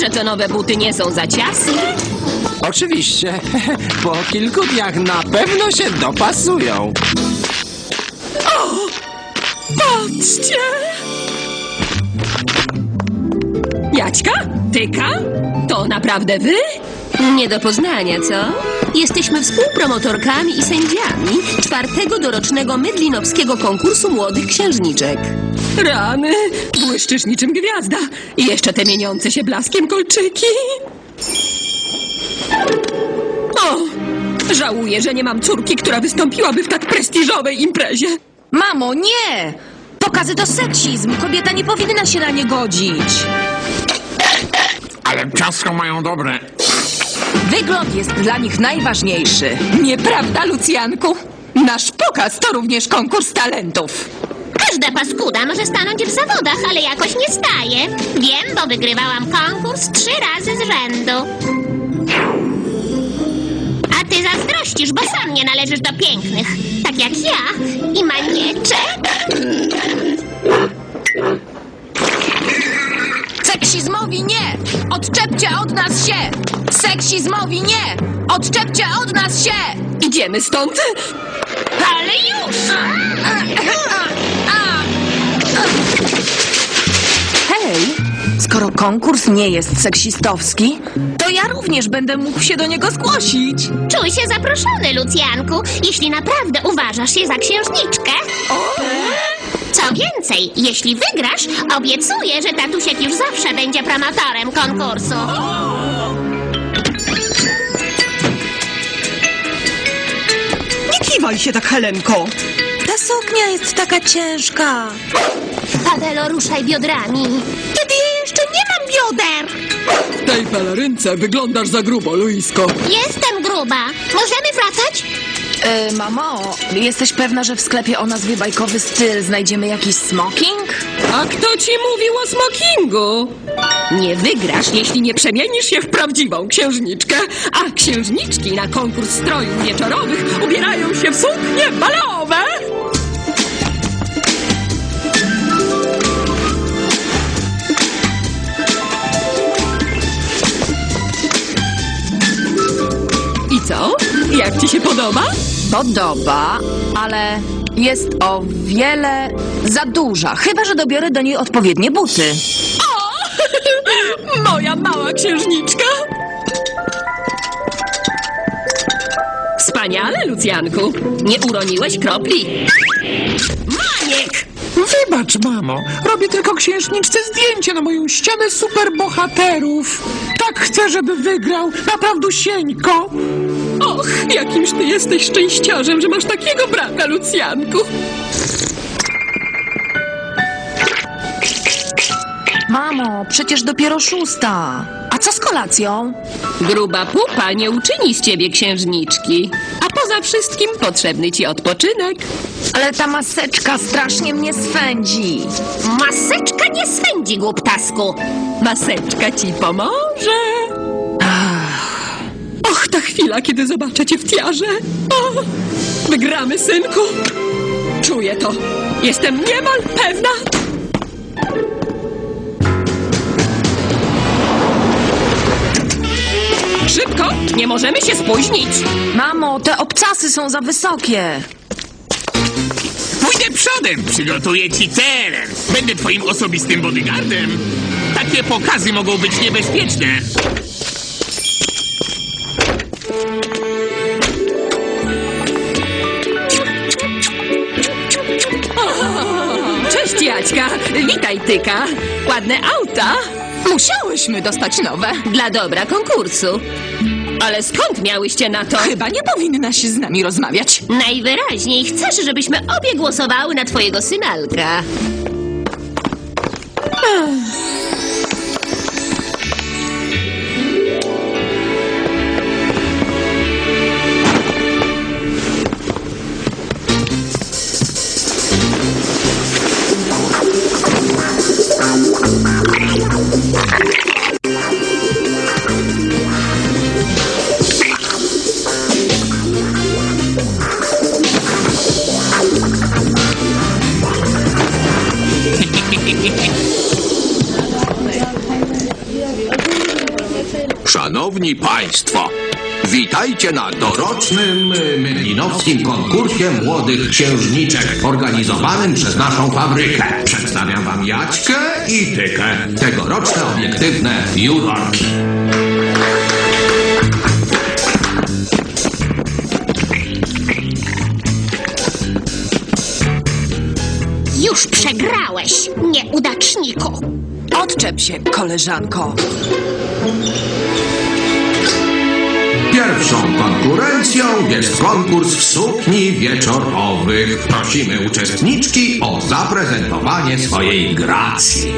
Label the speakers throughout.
Speaker 1: że te nowe buty nie są za ciasne?
Speaker 2: Oczywiście. Po kilku dniach na pewno się dopasują.
Speaker 1: Patrzcie! Jaćka? Tyka? To naprawdę wy? Nie do poznania, co? Jesteśmy współpromotorkami i sędziami czwartego dorocznego mydlinowskiego konkursu młodych księżniczek. Rany! Błyszczysz niczym gwiazda. I jeszcze te mieniące się blaskiem kolczyki. O! Żałuję, że nie mam córki, która wystąpiłaby w tak prestiżowej imprezie.
Speaker 3: Mamo, nie! Pokazy to seksizm. Kobieta nie powinna się na nie godzić.
Speaker 4: Ale ciastko mają dobre.
Speaker 3: Wygląd jest dla nich najważniejszy.
Speaker 5: Nieprawda, Lucjanku? Nasz pokaz to również konkurs talentów.
Speaker 6: Każda paskuda może stanąć w zawodach, ale jakoś nie staje. Wiem, bo wygrywałam konkurs trzy razy z rzędu. A ty zazdrościsz, bo sam nie należysz do pięknych. Tak jak ja i manieczek.
Speaker 3: Seksizmowi nie! Odczepcie od nas się! Seksizmowi nie! Odczepcie od nas się!
Speaker 1: Idziemy stąd?
Speaker 6: Ale już!
Speaker 3: Hej! Skoro konkurs nie jest seksistowski, to ja również będę mógł się do niego zgłosić.
Speaker 6: Czuj się zaproszony, Lucjanku, jeśli naprawdę uważasz się za księżniczkę. Co więcej, jeśli wygrasz, obiecuję, że tatusiek już zawsze będzie promotorem konkursu.
Speaker 5: Kiwaj się tak, Helenko.
Speaker 3: Ta suknia jest taka ciężka.
Speaker 6: Pawelo, ruszaj biodrami. Kiedy ja jeszcze nie mam bioder.
Speaker 1: W tej pelerynce wyglądasz za grubo, Luisko.
Speaker 6: Jestem gruba. Możemy wracać?
Speaker 3: E, mamo, jesteś pewna, że w sklepie o nazwie bajkowy styl znajdziemy jakiś smoking?
Speaker 1: A kto ci mówił o smokingu? Nie wygrasz, jeśli nie przemienisz się w prawdziwą księżniczkę. A księżniczki na konkurs strojów wieczorowych ubierają się w suknie balowe. Podoba?
Speaker 3: Podoba, ale jest o wiele za duża. Chyba, że dobiorę do niej odpowiednie buty.
Speaker 1: Moja mała księżniczka. Wspaniale, Lucjanku. Nie uroniłeś kropli. Maniek!
Speaker 4: Wybacz, mamo. Robię tylko księżniczce zdjęcie na moją ścianę superbohaterów. Tak chcę, żeby wygrał. Naprawdę
Speaker 1: Och, jakimż ty jesteś szczęściarzem, że masz takiego brata, Lucjanku.
Speaker 3: Mamo, przecież dopiero szósta. A co z kolacją?
Speaker 1: Gruba pupa nie uczyni z ciebie księżniczki. A poza wszystkim potrzebny ci odpoczynek.
Speaker 3: Ale ta maseczka strasznie mnie swędzi.
Speaker 6: Maseczka nie swędzi, głuptasku.
Speaker 1: Maseczka ci pomoże. Och, ta chwila, kiedy zobaczę cię w tiarze. O, wygramy, synku. Czuję to. Jestem niemal pewna. Szybko, nie możemy się spóźnić.
Speaker 3: Mamo, te obcasy są za wysokie.
Speaker 7: Pójdę przodem, przygotuję ci teren. Będę twoim osobistym bodyguardem. Takie pokazy mogą być niebezpieczne.
Speaker 1: Cześć, Jaćka. Witaj, Tyka. Ładne auta.
Speaker 5: Musiałyśmy dostać nowe.
Speaker 1: Dla dobra konkursu. Ale skąd miałyście na to?
Speaker 5: Chyba nie powinnaś z nami rozmawiać.
Speaker 6: Najwyraźniej chcesz, żebyśmy obie głosowały na twojego synalka.
Speaker 8: Szanowni Państwo! Witajcie na dorocznym y, mydlinowskim konkursie młodych księżniczek organizowanym przez naszą fabrykę. Przedstawiam Wam Jaćkę i Tykę, tegoroczne obiektywne jurorki.
Speaker 6: Już przegrałeś, nieudaczniku.
Speaker 3: Odczep się, koleżanko.
Speaker 8: Pierwszą konkurencją jest konkurs sukni wieczorowych. Prosimy uczestniczki o zaprezentowanie swojej gracji.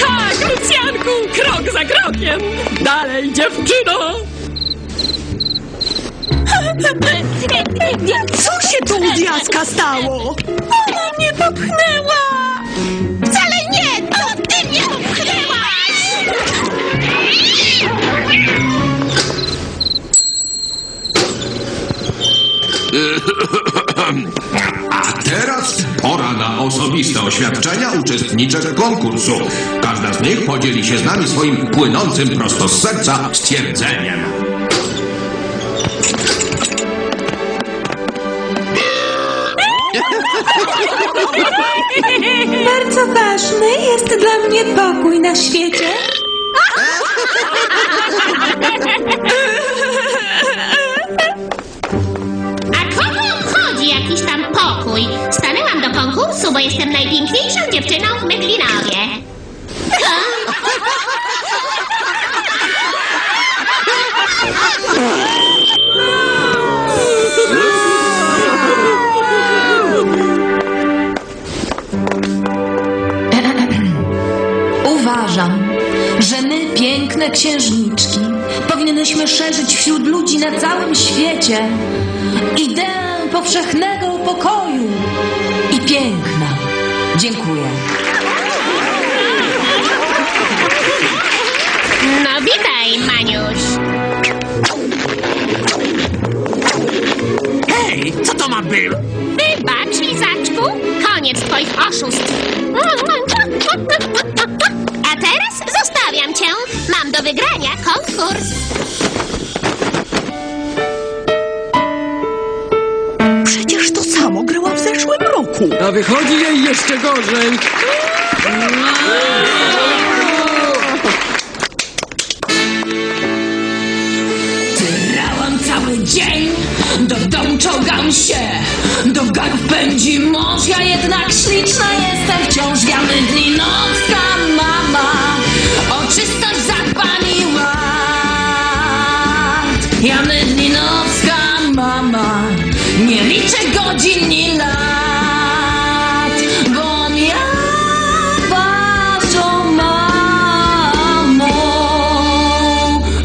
Speaker 1: Tak, Lucjanku, krok za krokiem. Dalej, dziewczyno.
Speaker 3: Co się tu u diaska stało? Ona mnie popchnęła!
Speaker 6: Wcale nie, to ty mnie popchnęłaś!
Speaker 8: Teraz pora na osobiste oświadczenia uczestniczek konkursu. Każda z nich podzieli się z nami swoim płynącym prosto z serca stwierdzeniem.
Speaker 3: Ważny jest dla mnie pokój na świecie.
Speaker 6: A kogo obchodzi jakiś tam pokój? Stanęłam do konkursu, bo jestem najpiękniejszą dziewczyną w Mydlinowie.
Speaker 3: Uważam, że my, piękne księżniczki, powinnyśmy szerzyć wśród ludzi na całym świecie ideę powszechnego pokoju i piękna. Dziękuję.
Speaker 6: No witaj, Maniuś. Konkurs.
Speaker 3: Przecież to samo grała w zeszłym roku.
Speaker 2: A wychodzi jej jeszcze gorzej.
Speaker 3: Grałam cały dzień, do domu czołgam się, do garów pędzi mąż, ja jednak śliczna jestem, liczę godzin ni lat, bo ja waszą mamą.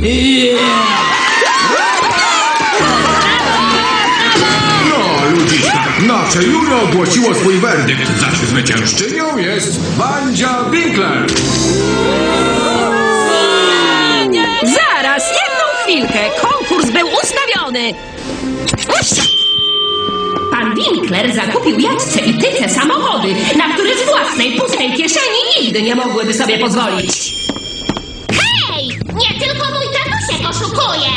Speaker 3: Yeah.
Speaker 8: No, ludziska, nasze jury ogłosiło swój werdykt. Zaś zwyciężczynią jest Bandzia Winkler.
Speaker 1: Zaraz, jedną chwilkę. Konkurs był ustawiony. Pan Winkler zakupił Jacce i Tyce samochody, na które z własnej pustej kieszeni nigdy nie mogłyby sobie pozwolić.
Speaker 6: Hej, nie tylko mój tatusiek oszukuje.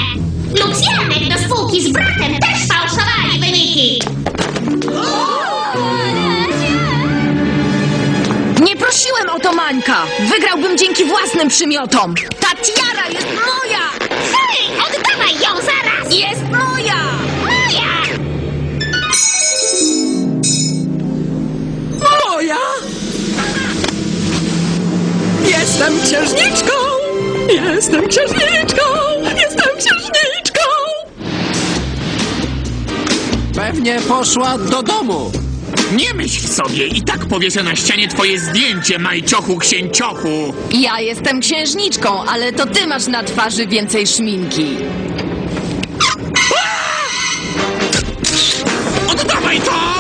Speaker 6: Lucjanek do spółki z bratem też fałszowali wyniki.
Speaker 3: Nie prosiłem o to Mańka. Wygrałbym dzięki własnym przymiotom. Ta tiara jest moja!
Speaker 6: Hej, oddawaj ją zaraz.
Speaker 3: Jest
Speaker 6: moja!
Speaker 1: Moja! Jestem księżniczką! Jestem księżniczką! Jestem księżniczką!
Speaker 2: Pewnie poszła do domu.
Speaker 7: Nie myśl sobie, i tak powieszę na ścianie twoje zdjęcie, majciochu księciochu.
Speaker 3: Ja jestem księżniczką, ale to ty masz na twarzy więcej szminki.
Speaker 7: Oddawaj to!